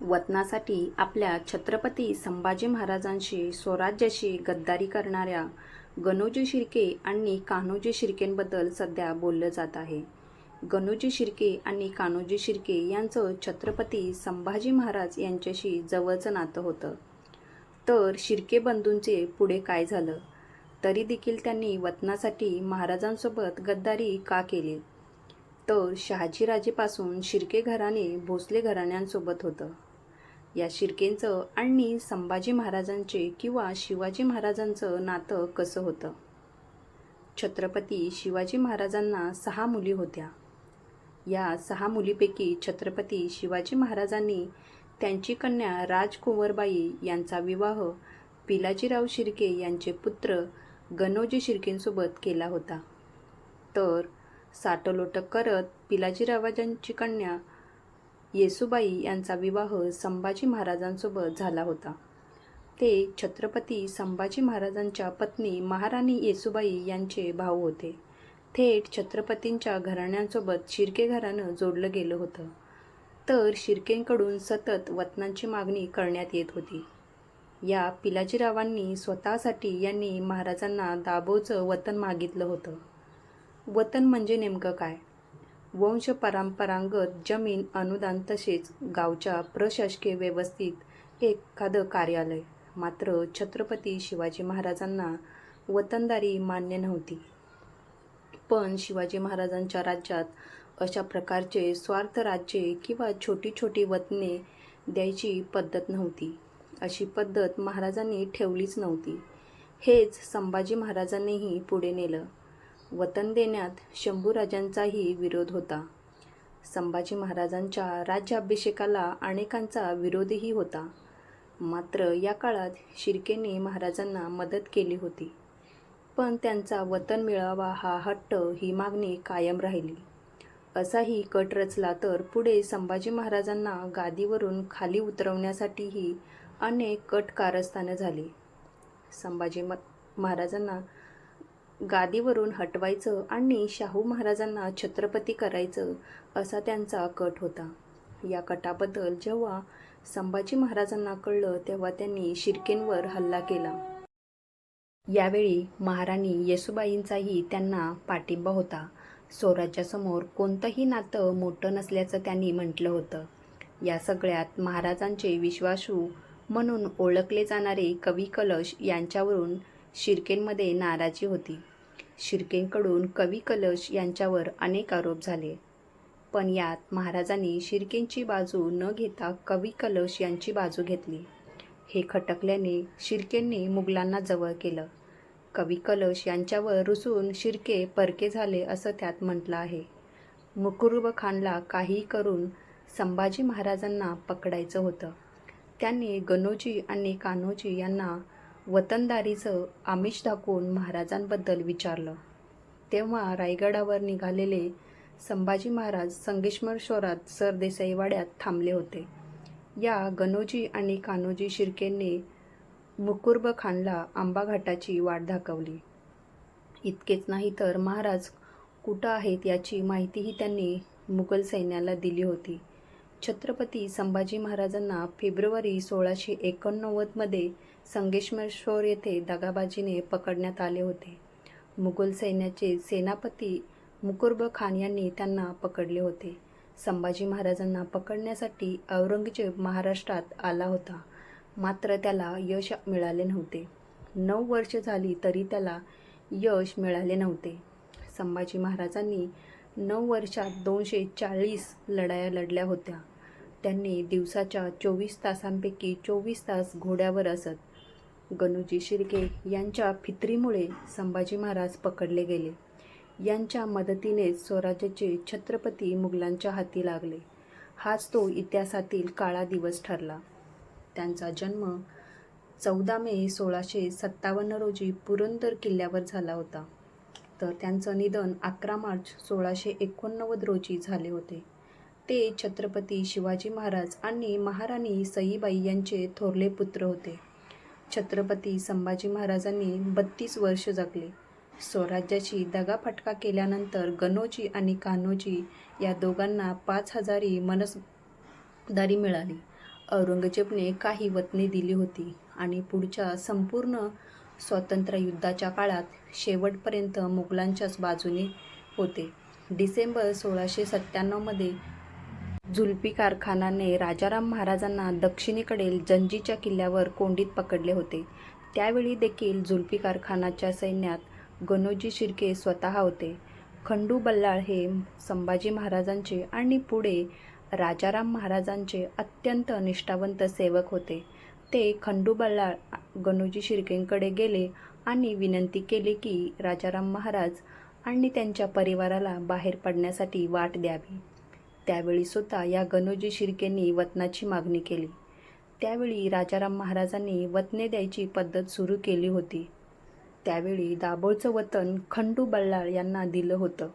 वतनासाठी आपल्या छत्रपती संभाजी महाराजांशी स्वराज्याशी गद्दारी करणाऱ्या गणोजी शिर्के आणि कान्होजी शिर्केंबद्दल सध्या बोललं जात आहे. गणोजी शिर्के आणि कान्होजी शिर्के यांचं छत्रपती संभाजी महाराज यांच्याशी जवळचं नातं होतं. तर शिर्के बंधूंचे पुढे काय झालं? तरी देखील त्यांनी वतनासाठी महाराजांसोबत गद्दारी का केली? तर शहाजीराजेपासून शिर्के घराणे भोसले घराण्यांसोबत होतं. या शिर्केंचं आणि संभाजी महाराजांचे किंवा शिवाजी महाराजांचं नातं कसं होतं? छत्रपती शिवाजी महाराजांना सहा मुली होत्या. या सहा मुलीपैकी छत्रपती शिवाजी महाराजांनी त्यांची कन्या राजकुंवरबाई यांचा विवाह पिलाजीराव शिर्के यांचे पुत्र गणोजी शिर्केंसोबत केला होता. तर साटलोटक करत पिलाजीरावांची कन्या येसुबाई यांचा विवाह संभाजी महाराजांसोबत झाला होता. ते छत्रपती संभाजी महाराजांच्या पत्नी महाराणी येसुबाई यांचे भाऊ होते. थेट छत्रपतींच्या घराण्यांसोबत शिर्के घराणं जोडलं गेलं होतं. तर शिर्केंकडून सतत वतनांची मागणी करण्यात येत होती. या पिलाजीरावांनी स्वतःसाठी यांनी महाराजांना दाभोचं वतन मागितलं होतं. वतन म्हणजे नेमकं काय? वंश परंपरांगत जमीन अनुदान तसेच गावच्या प्रशासकीय व्यवस्थित एखादं कार्यालय. मात्र छत्रपती शिवाजी महाराजांना वतनदारी मान्य नव्हती. पण शिवाजी महाराजांच्या राज्यात अशा प्रकारचे स्वार्थ राज्ये किंवा छोटी छोटी वतने द्यायची पद्धत नव्हती. अशी पद्धत महाराजांनी ठेवलीच नव्हती. हेच संभाजी महाराजांनीही पुढे नेलं. वतन देण्यात शंभूराजांचाही विरोध होता. संभाजी महाराजांच्या राज्याभिषेकाला अनेकांचा विरोधही होता. मात्र या काळात शिर्केने महाराजांना मदत केली होती. पण त्यांचा वतन मिळावा हा हट्ट ही मागणी कायम राहिली. असाही कट रचला तर पुढे संभाजी महाराजांना गादीवरून खाली उतरवण्यासाठीही अनेक कट कारस्थानं झाली. संभाजी म महाराजांना गादीवरून हटवायचं आणि शाहू महाराजांना छत्रपती करायचं असा त्यांचा कट होता. या कटाबद्दल जेव्हा संभाजी महाराजांना कळलं तेव्हा त्यांनी शिर्केंवर हल्ला केला. यावेळी महाराणी येसुबाईंचाही त्यांना पाठिंबा होता. स्वराज्यासमोर कोणतंही नातं मोठं नसल्याचं त्यांनी म्हटलं होतं. या सगळ्यात महाराजांचे विश्वासू म्हणून ओळखले जाणारे कवी कलश यांच्यावरून शिर्केंमध्ये नाराजी होती. शिर्केंकडून कवी कलश यांच्यावर अनेक आरोप झाले. पण यात महाराजांनी शिर्केंची बाजू न घेता कवी कलश यांची बाजू घेतली. हे खटकल्याने शिर्केंनी मुघलांना जवळ केलं. कवी कलश यांच्यावर रुसून शिर्के परके झाले असं त्यात म्हटलं आहे. मुकुरुब खानला काही करून संभाजी महाराजांना पकडायचं होतं. त्यांनी गणोजी आणि कान्होजी यांना वतनदारीचं आमिष दाखवून महाराजांबद्दल विचारलं. तेव्हा रायगडावर निघालेले संभाजी महाराज संगेश्वरेश्वरात सरदेसाई वाड्यात थांबले होते. या गणोजी आणि कान्होजी शिर्केंनी मुकुर्ब खानला आंबा घाटाची वाट दाखवली. इतकेच नाही तर महाराज कुठं आहेत याची माहितीही त्यांनी मुघल सैन्याला दिली होती. छत्रपती संभाजी महाराजांना फेब्रुवारी सोळाशे एकोणनव्वदमध्ये संगेश्वरेश्वर येथे दगाबाजीने पकडण्यात आले होते. मुघल सैन्याचे सेनापती मुकुर्ब खान यांनी त्यांना पकडले होते. संभाजी महाराजांना पकडण्यासाठी औरंगजेब महाराष्ट्रात आला होता. मात्र त्याला यश मिळाले नव्हते. नऊ वर्ष झाली तरी त्याला यश मिळाले नव्हते. संभाजी महाराजांनी नऊ वर्षात दोनशे चाळीस लढाया लढल्या होत्या. त्यांनी दिवसाच्या चोवीस तासांपैकी चोवीस तास घोड्यावर असत. गणूजी शिर्के यांच्या फित्रीमुळे संभाजी महाराज पकडले गेले. यांच्या मदतीनेच स्वराज्याचे छत्रपती मुघलांच्या हाती लागले. हाच तो इतिहासातील काळा दिवस ठरला. त्यांचा जन्म चौदा मे सोळाशे सत्तावन्न रोजी पुरंदर किल्ल्यावर झाला होता. तर त्यांचं निधन अकरा मार्च सोळाशे एकोणनव्वद रोजी झाले होते. ते छत्रपती शिवाजी महाराज आणि महाराणी सईबाई यांचे थोरले पुत्र होते. छत्रपती संभाजी महाराजांनी बत्तीस वर्ष जगले. स्वराज्याची दगाफटका केल्यानंतर गणोजी आणि कान्होजी या दोघांना पाच हजारी मनसदारी मिळाली. औरंगजेबने काही वतने दिली होती आणि पुढच्या संपूर्ण स्वातंत्र्य युद्धाच्या काळात शेवटपर्यंत मुघलांच्याच बाजूने होते. डिसेंबर सोळाशे सत्त्याण्णवमध्ये जुल्फिकार खानाने राजाराम महाराजांना दक्षिणेकडील जंजीच्या किल्ल्यावर कोंडीत पकडले होते. त्यावेळी देखील जुल्फिकार खानाच्या सैन्यात गणोजी शिर्के स्वतः होते. खंडू बल्लाळ हे संभाजी महाराजांचे आणि पुढे राजाराम महाराजांचे अत्यंत निष्ठावंत सेवक होते. ते खंडू बल्लाळ गणोजी शिर्केंकडे गेले आणि विनंती केली की राजाराम महाराज आणि त्यांच्या परिवाराला बाहेर पडण्यासाठी वाट द्यावी. त्यावेळी सुद्धा या गणूजी शिर्केंनी वतनाची मागणी केली. त्यावेळी राजाराम महाराजांनी वतने द्यायची पद्धत सुरू केली होती. त्यावेळी दाभोळचं वतन खंडू बल्लाळ यांना दिलं होतं.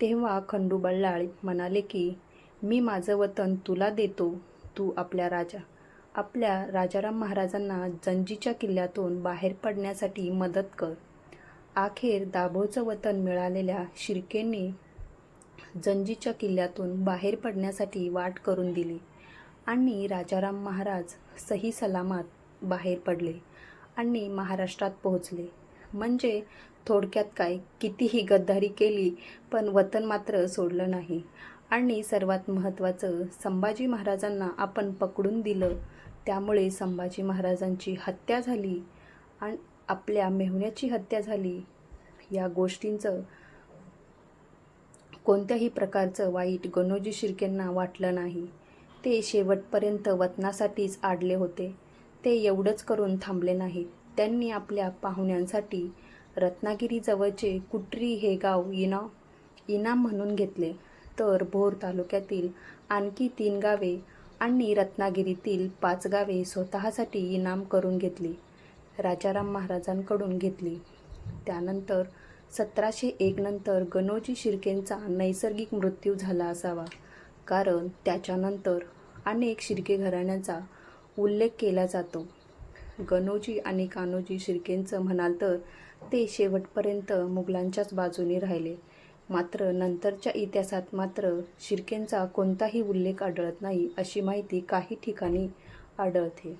तेव्हा खंडू बल्लाळ म्हणाले की मी माझं वतन तुला देतो तू आपल्या राजा आपल्या राजाराम महाराजांना जंजीच्या किल्ल्यातून बाहेर पडण्यासाठी मदत कर. अखेर दाभोळचं वतन मिळालेल्या शिर्केंनी जंजीच्या किल्ल्यातून बाहेर पडण्यासाठी वाट करून दिली आणि राजाराम महाराज सही सलामत बाहेर पडले आणि महाराष्ट्रात पोहोचले. म्हणजे थोडक्यात काय? कितीही गद्दारी केली पण वतन मात्र सोडलं नाही. आणि सर्वात महत्त्वाचं संभाजी महाराजांना आपण पकडून दिलं त्यामुळे संभाजी महाराजांची हत्या झाली आणि आपल्या मेहुण्याची हत्या झाली. या गोष्टींचं कोणत्याही प्रकारचं वाईट गणोजी शिर्केंना वाटलं नाही. ते शेवटपर्यंत वतनासाठीच आडले होते. ते एवढंच करून थांबले नाहीत. त्यांनी आपल्या पाहुण्यांसाठी रत्नागिरीजवळचे कुट्री हे गाव इना इनाम म्हणून घेतले. तर भोर तालुक्यातील आणखी तीन गावे आणि रत्नागिरीतील पाच गावे स्वतःसाठी इनाम करून घेतली. राजाराम महाराजांकडून घेतली. त्यानंतर सतराशे एक नंतर गणोजी शिर्केंचा नैसर्गिक मृत्यू झाला असावा. कारण त्याच्यानंतर अनेक शिर्के घराण्याचा उल्लेख केला जातो. गणोजी आणि कान्होजी शिर्केंचं म्हणाल तर ते शेवटपर्यंत मुघलांच्याच बाजूने राहिले. मात्र नंतरच्या इतिहासात मात्र शिर्केंचा कोणताही उल्लेख आढळत नाही अशी माहिती काही ठिकाणी आढळते.